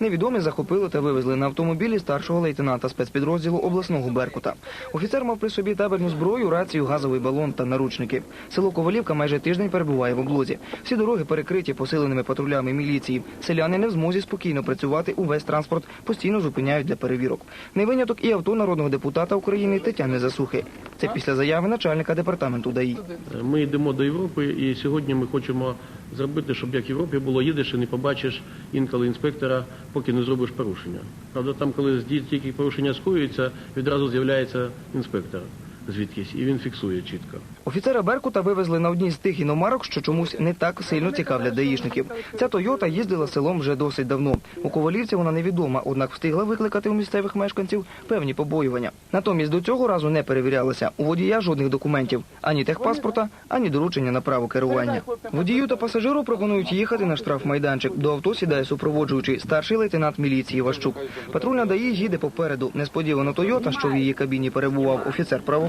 Невідомі захопили та вивезли на автомобілі старшого лейтенанта спецпідрозділу обласного Беркута. Офіцер мав при собі табельну зброю, рацію, газовий балон та наручники. Село Ковалівка майже тиждень перебуває в облозі. Всі дороги перекриті посиленими патрулями міліції. Селяни не в змозі спокійно працювати. Увесь транспорт постійно зупиняють для перевірок. Не виняток і авто народного депутата України Тетяни Засухи. Це після заяви начальника департаменту ДАІ. Ми йдемо до Європи, і сьогодні ми хочемо зробити, щоб як в Європі було, їдеш і не побачиш інколи інспектора, поки не зробиш порушення. Правда, там, коли тільки порушення скоюється, відразу з'являється інспектор звідкись, і він фіксує чітко. Офіцера Беркута вивезли на одній з тих іномарок, що чомусь не так сильно цікавлять даїшників. Ця Тойота їздила селом вже досить давно. У Ковалівці вона невідома, однак встигла викликати у місцевих мешканців певні побоювання. Натомість до цього разу не перевірялася. У водія жодних документів, ані техпаспорта, ані доручення на право керування. Водію та пасажиру пропонують їхати на штрафмайданчик. До авто сідає супроводжуючий старший лейтенант міліції Ващук. Патрульна ДАІ їде попереду. Несподівано Тойота, що в її кабіні перебував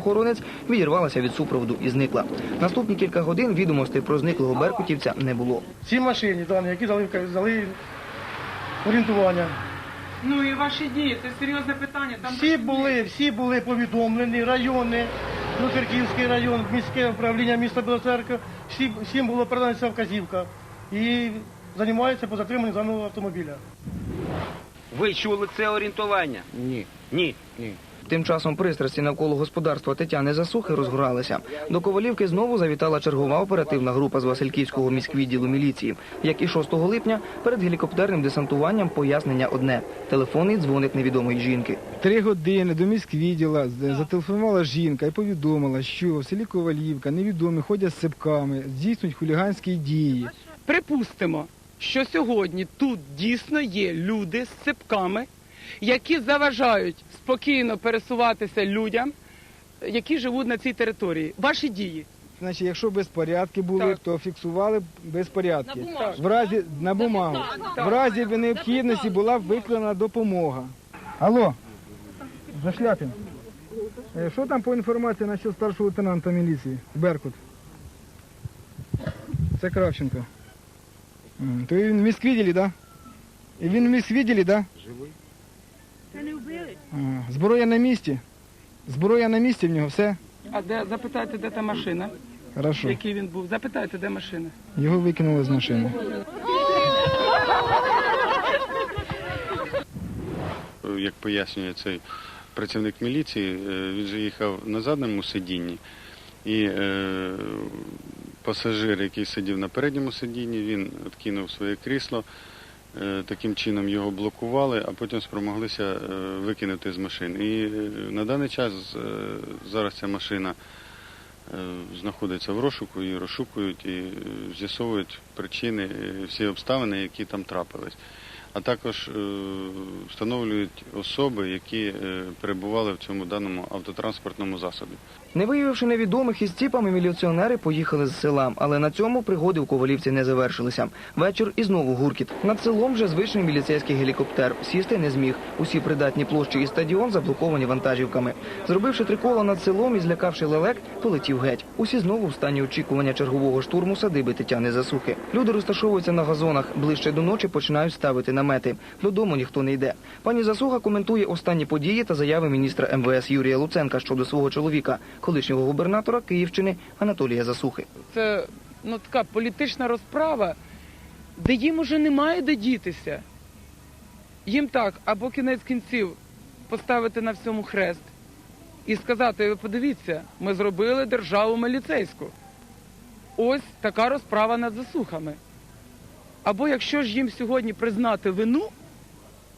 офіцер-правоохоронець, відірвалася від супроводу і зникла. Наступні кілька годин відомостей про зниклого беркутівця не було. Ці машині, дані, які дали, дали орієнтування. Ну і ваші дії, це серйозне питання. Там Всі були, всі були повідомлені, райони, Лутерківський район, міське управління міста Білоцерка, всі, всім було передана ця вказівка. І займаються по затриманню даного автомобіля. Ви чули це орієнтування? Ні, Ні. ні. Тим часом пристрасті навколо господарства Тетяни Засухи розгоралися. До Ковалівки знову завітала чергова оперативна група з Васильківського міськвідділу міліції. Як і 6 липня, перед гелікоптерним десантуванням пояснення одне – телефонний дзвоник невідомої жінки. Три години до міськвідділа зателефонувала жінка і повідомила, що в селі Ковалівка невідомі ходять з цепками, здійснюють хуліганські дії. припустимо, що сьогодні тут дійсно є люди з цепками, які заважають спокійно пересуватися людям, які живуть на цій території. Ваші дії. Значить, якщо безпорядки були, Так. то фіксували безпорядки. Так. В разі на бумагу. В разі необхідності була викликана допомога. Алло, Зашляпін. Е, Що там по інформації насчет старшого лейтенанта міліції? Беркут. Це Кравченко. То він в міськвідділі, так? Да? І він в міськвідділі, так? Да? Живий. Це не вбили? Зброя на місці. Зброя на місці в нього, все? А де запитайте, де та машина, Хорошо. який він був? Запитайте, де машина. Його викинули з машини. як пояснює цей працівник міліції, е, він же їхав на задньому сидінні, і е, пасажир, який сидів на передньому сидінні, він відкинув своє крісло. Е, Таким чином його блокували, а потім спромоглися е, викинути з машин. І е, на даний час зараз ця машина знаходиться в розшуку, її розшукують і з'ясовують причини, всі обставини, які там трапились а також встановлюють особи, які перебували в цьому даному автотранспортному засобі. Не виявивши невідомих із ціпами, міліціонери поїхали з села, але на цьому пригоди в Ковалівці не завершилися. Вечір і знову гуркіт. Над селом вже звичний міліцейський гелікоптер. Сісти не зміг. Усі придатні площі і стадіон заблоковані вантажівками. Зробивши три кола над селом і злякавши лелек, полетів геть. Усі знову в стані очікування чергового штурму садиби Тетяни Засухи. Люди розташовуються на газонах. Ближче до ночі починають ставити намети. Додому ніхто не йде. Пані Засуха коментує останні події та заяви міністра МВС Юрія Луценка щодо свого чоловіка, колишнього губернатора Київщини Анатолія Засухи. Це ну, така політична розправа, де їм уже немає де дітися. Їм так, або кінець кінців поставити на всьому хрест і сказати: ви подивіться, ми зробили державу міліцейську. Ось така розправа над засухами. Або якщо ж їм сьогодні признати вину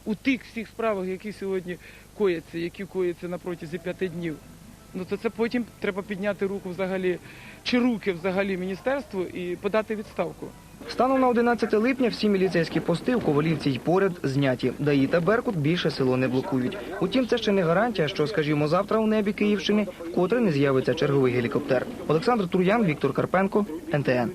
у тих всіх справах, які сьогодні кояться, які кояться на протязі п'яти днів, ну то це потім треба підняти руку взагалі, чи руки взагалі міністерству і подати відставку. Станом на 11 липня всі міліцейські пости в Ковалівці й поряд зняті. Даї та Беркут більше село не блокують. Утім, це ще не гарантія, що, скажімо, завтра у небі Київщини вкотре не з'явиться черговий гелікоптер. Олександр Труян, Віктор Карпенко, НТН.